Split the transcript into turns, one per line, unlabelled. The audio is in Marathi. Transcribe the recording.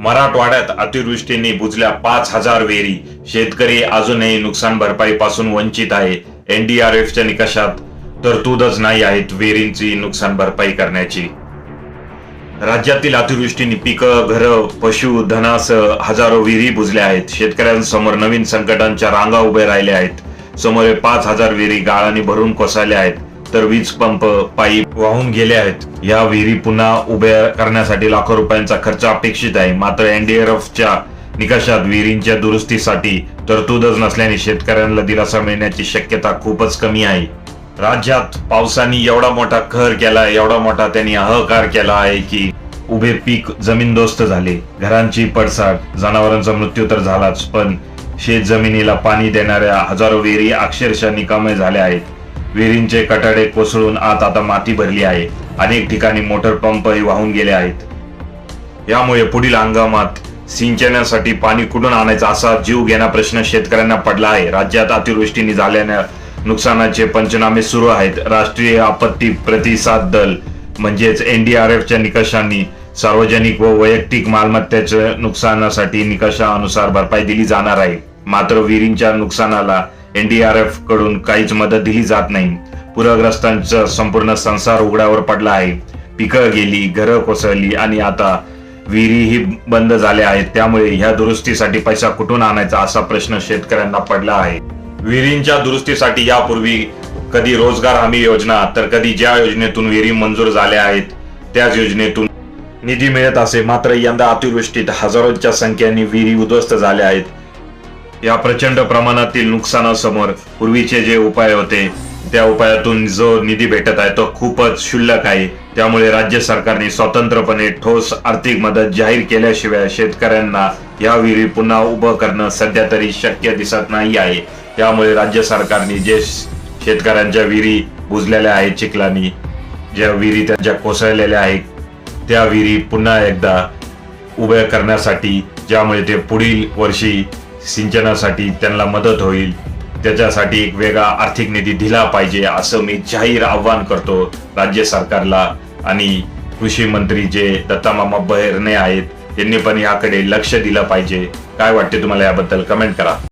मराठवाड्यात अतिवृष्टीने बुजल्या पाच हजार विहिरी शेतकरी अजूनही नुकसान भरपाईपासून वंचित आहे. एनडीआरएफच्या निकषात तरतूदच नाही आहेत विहिरींची नुकसान भरपाई करण्याची. राज्यातील अतिवृष्टीने पिकं घरं पशु धनास हजारो विहिरी बुजल्या आहेत. शेतकऱ्यांसमोर नवीन संकटांच्या रांगा उभे राहिल्या आहेत. समोर पाच हजार विहिरी गाळाने भरून कोसळल्या आहेत. तर वीज पंप पाईप वाहून गेले आहेत. या विहिरी पुन्हा उभ्या करण्यासाठी लाखो रुपयांचा खर्च अपेक्षित आहे. मात्र एनडीआरएफच्या निकषात विहिरींच्या दुरुस्तीसाठी तरतूदच नसल्याने शेतकऱ्यांना दिलासा मिळण्याची शक्यता खूपच कमी आहे. राज्यात पावसाने एवढा मोठा कहर केला एवढा मोठा त्यांनी अहकार केला आहे की उभे पीक जमीनदोस्त झाले. घरांची पडसाट जनावरांचा मृत्यू तर झालाच पण शेत जमिनीला पाणी देणाऱ्या हजारो विहिरी अक्षरशः निकामे झाल्या आहेत. विहिरींचे कटाडे कोसळून आत आता माती भरली आहे. अनेक ठिकाणी मोटर पंपही वाहून गेले आहेत. यामुळे पुढील हंगामात सिंचनासाठी पाणी कुठून आणायचं असा जीव घेणा प्रश्न शेतकऱ्यांना पडला आहे. राज्यात अतिवृष्टीने झाल्याने नुकसानाचे पंचनामे सुरू आहेत. राष्ट्रीय आपत्ती प्रतिसाद दल म्हणजेच एनडीआरएफच्या निकषांनी सार्वजनिक व वैयक्तिक मालमत्तेच्या नुकसानासाठी निकषानुसार भरपाई दिली जाणार आहे. मात्र विहिरींच्या नुकसानाला एनडीआरएफकडून काहीच मदत दिली जात नाही. पूरग्रस्तांचा संपूर्ण संसार उघड्यावर पडला आहे. पिकं गेली घरं कोसळली आणि आता विहिरीही बंद झाल्या आहेत. त्यामुळे ह्या दुरुस्तीसाठी पैसा कुठून आणायचा असा प्रश्न शेतकऱ्यांना पडला आहे. विहिरींच्या दुरुस्तीसाठी यापूर्वी कधी रोजगार हमी योजना तर कधी ज्या योजनेतून विहिरी मंजूर झाल्या आहेत त्याच योजनेतून निधी मिळत असे मात्र यंदा अतिवृष्टीत हजारोच्या संख्येने विहिरी उद्ध्वस्त झाल्या आहेत. या प्रचंड प्रमाणातील नुकसानासमोर पूर्वीचे जे उपाय होते त्या उपायातून जो निधी भेटत आहे तो खूपच क्षुल्लक आहे. त्यामुळे राज्य सरकारने स्वतंत्रपणे ठोस आर्थिक मदत जाहीर केल्याशिवाय शेतकऱ्यांना या विहिरी पुन्हा उभं करणं सध्या तरी शक्य दिसत नाही आहे. त्यामुळे राज्य सरकारने जे शेतकऱ्यांच्या विहिरी बुजलेल्या आहेत चिखलानी ज्या विहिरी त्यांच्या कोसळलेल्या आहेत त्या विहिरी पुन्हा एकदा उभ्या करण्यासाठी ज्यामुळे ते पुढील वर्षी सिंचनासाठी त्यांना मदत होईल. त्याच्यासाठी एक वेगळा आर्थिक निधी दिला पाहिजे असं मी जाहीर आव्हान करतो राज्य सरकारला. आणि कृषी मंत्री जे दत्तामामा बहिरणे आहेत त्यांनी पण याकडे लक्ष दिलं पाहिजे. काय वाटते तुम्हाला याबद्दल? कमेंट करा.